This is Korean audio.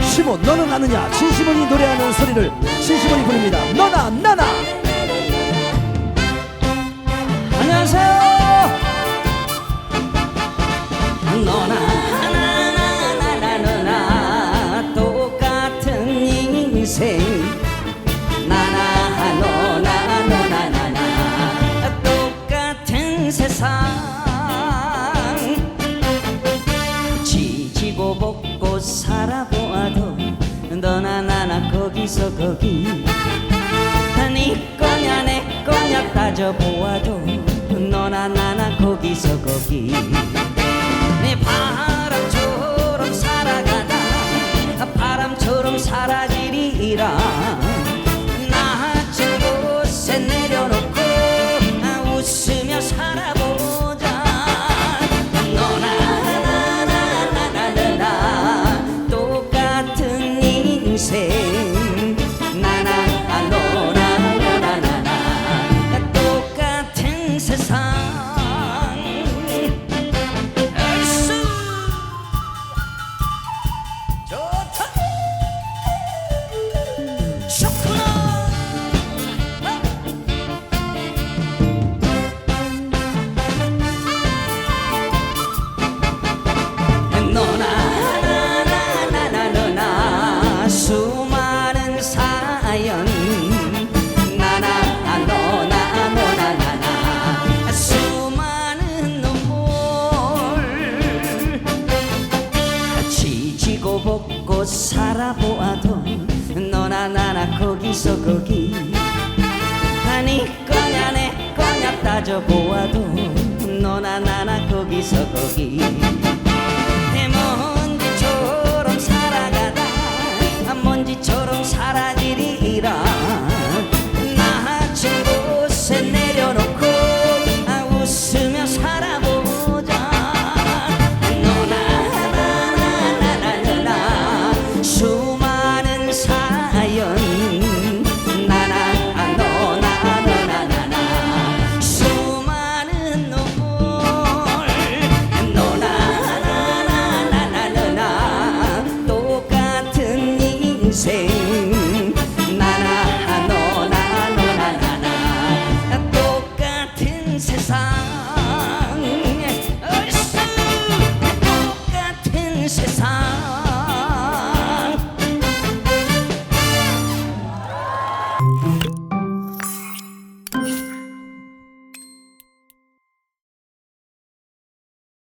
심호 너는 아느냐? 진심원이 노래하는 소리를 진심원이 부릅니다. 너나 나나! 너나 나나 거기서 거기. 다네 꺼냐 내 꺼냐 따져보아도 너나 나나 거기서 거기. 내 바람 sé. 따져보아도 너나 나나 거기서 거기.